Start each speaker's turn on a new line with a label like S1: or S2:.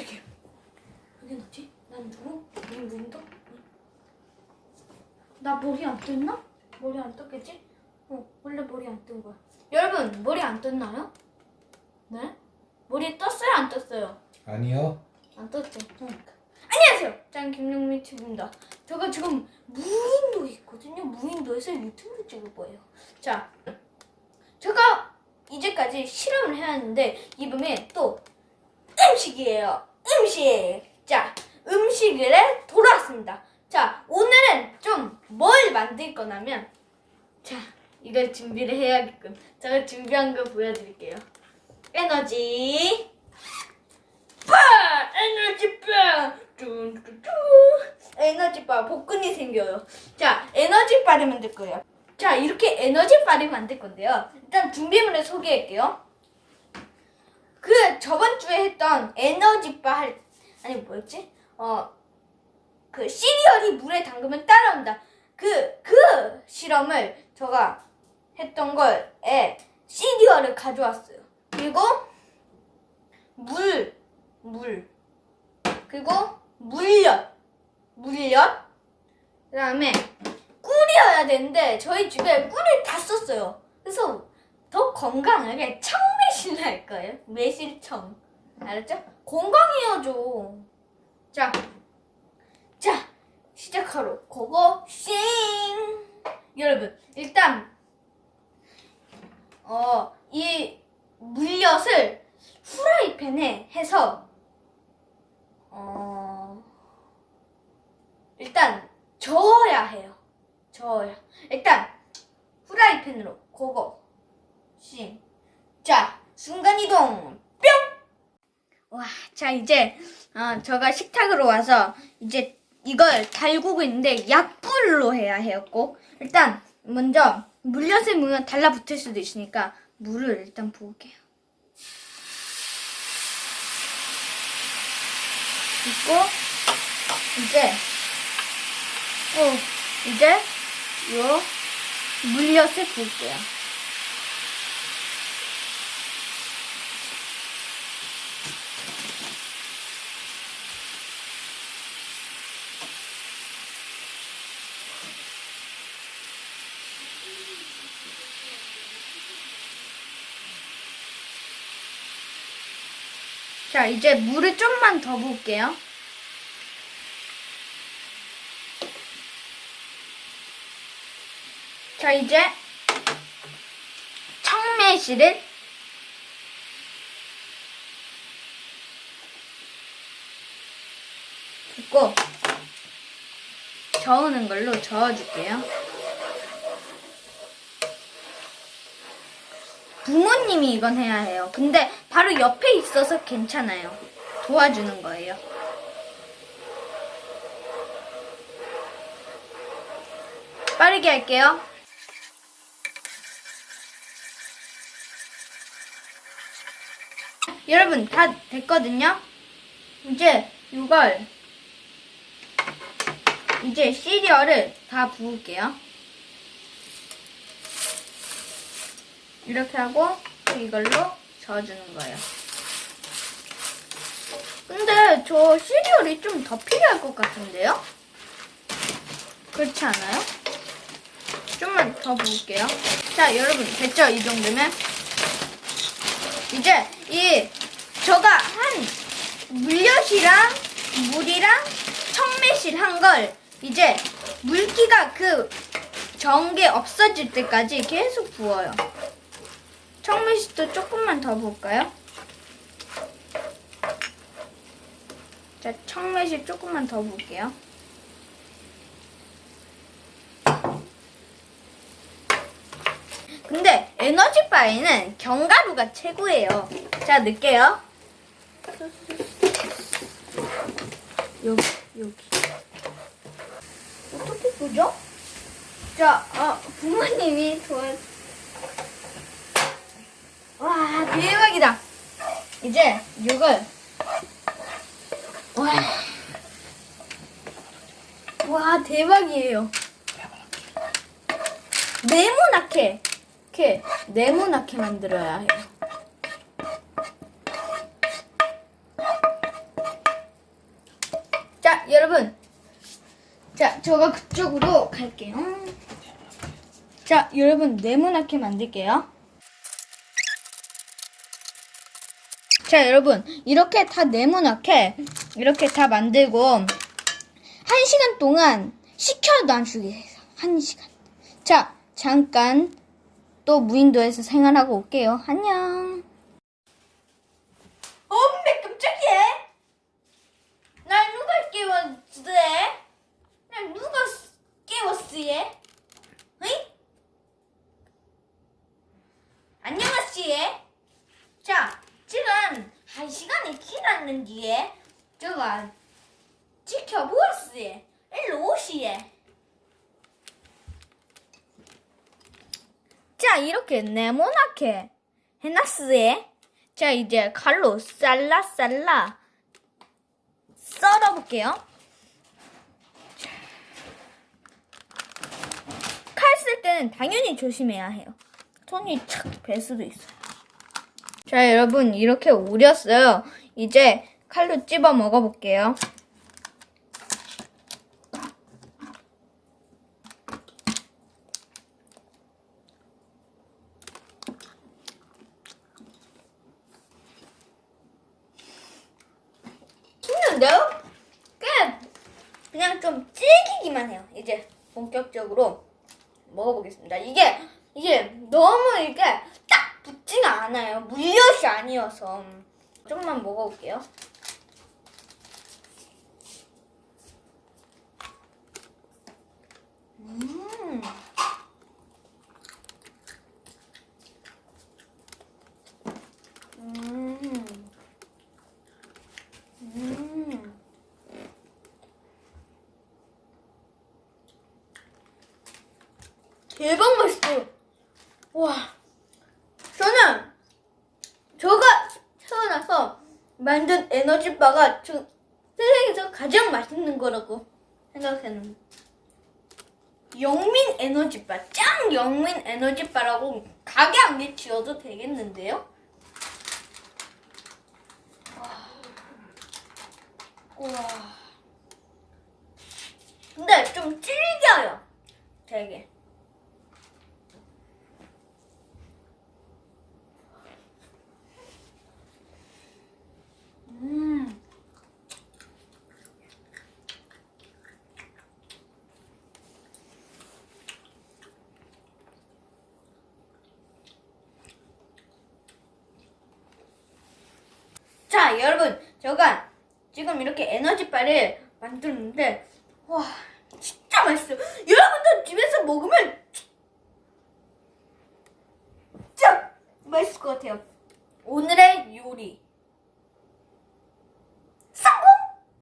S1: 저기 여기 어디? 난 누구? 우리 문도? 나 머리 안 떴나? 머리 안 떴겠지? 어 원래 머리 안 뜬 거야 여러분 머리 안 떴나요? 네? 머리 떴어요 안 떴어요?
S2: 아니요.
S1: 안 떴죠? 응. 안녕하세요 짠 김용민 TV입니다 제가 지금 무인도에 있거든요 무인도에서 유튜브를 찍을 거예요 자 제가 이제까지 실험을 해왔는데 이번에 또 음식이에요. 음식. 자, 음식을 돌아왔습니다. 자, 오늘은 좀 뭘 만들 거냐면 자, 이걸 준비를 해야겠군. 제가 준비한 거 보여드릴게요. 에너지 바! 에너지 바! 쭈쭈쭈 에너지 바 복근이 생겨요. 자, 에너지 바를 만들 거예요. 자, 이렇게 에너지 바를 만들 건데요. 일단 준비물을 소개할게요. 그 저번 주에 했던 에너지바 할 아니 뭐였지? 어 그 시리얼이 물에 담그면 따라온다. 그그 실험을 제가 했던 걸에 시리얼을 가져왔어요. 그리고 물 물. 그리고 물엿 물엿. 그다음에 꿀이어야 되는데 저희 집에 꿀을 다 썼어요. 그래서 더 건강하게 청매실 할 거예요. 매실청. 알았죠? 건강해야죠. 자, 자, 시작하러 고고 싱! 여러분, 일단, 어, 이 물엿을 후라이팬에 해서, 어, 일단, 저어야 해요. 저어야. 일단, 후라이팬으로 고고 씨. 자, 순간이동 뿅! 와, 자 이제 어, 제가 식탁으로 와서 이제 이걸 달구고 있는데 약불로 해야 해요 꼭. 일단 먼저 물엿을 물면 달라붙을 수도 있으니까 물을 일단 부을게요. 붓고 이제 어 이제 요 물엿을 부을게요. 자, 이제 물을 좀만 더 부을게요. 자, 이제 청매실을 붓고 저으는 걸로 저어줄게요. 부모님이 이건 해야 해요. 근데 바로 옆에 있어서 괜찮아요. 도와주는 거예요. 빠르게 할게요. 여러분 다 됐거든요. 이제 이걸 이제 시리얼을 다 부을게요. 이렇게 하고 이걸로 저어주는 거예요. 근데 저 시리얼이 좀 더 필요할 것 같은데요? 그렇지 않아요? 좀만 더 부을게요. 자, 여러분 됐죠? 이 정도면 이제 이 저가 한 물엿이랑 물이랑 청매실 한 걸 이제 물기가 그 전게 없어질 때까지 계속 부어요. 청매실도 조금만 더 부을까요? 자, 청매실 조금만 더 부을게요. 근데 에너지 바에는 견과류가 최고예요. 자, 넣을게요. 여기, 여기. 어떻게 보죠? 자, 어, 부모님이 도와, 와, 대박이다. 이제 이걸 와. 와, 대박이에요. 네모나게 이렇게 네모나게 만들어야 해요. 여러분. 자, 제가 그쪽으로 갈게요. 자, 여러분 네모나게 만들게요. 자, 여러분 이렇게 다 네모나게 이렇게 다 만들고 한 시간 동안 식혀놔주게 해서 한 시간. 자, 잠깐 또 무인도에서 생활하고 올게요. 안녕. 엄매 깜짝이야. 날 누가 깨웠어? 날 누가 깨웠어? 어이? 안녕하세요. 자, 한 시간이 지났는데 제가 지켜보았어요. 일로 오시에. 자, 이렇게 네모나게 해놨어요. 자, 이제 칼로 쌀라 쌀라 썰어볼게요. 칼 쓸 때는 당연히 조심해야 해요. 손이 착벨 수도 있어요. 자, 여러분 이렇게 우렸어요. 이제 칼로 찝어 먹어볼게요. 힘든데요? 그냥, 그냥 좀 질기기만 해요. 이제 본격적으로 먹어보겠습니다. 이게, 이게 너무 이게 딱 붙지가 않아요. 물엿이 아니어서. 조금만 먹어볼게요. 음. 음. 음. 대박 맛있어요. 와. 저는 저가 태어나서 만든 에너지바가 저 세상에서 가장 맛있는 거라고 생각했는데. 영민 에너지바, 짱 영민 에너지바라고 가게 안개 지어도 되겠는데요? 우와. 근데 좀 질겨요. 되게. 음. 자, 여러분, 제가 지금 이렇게 에너지바를 만들었는데, 와, 진짜 맛있어요. 여러분도 집에서 먹으면 진짜 맛있을 것 같아요. 오늘의 요리.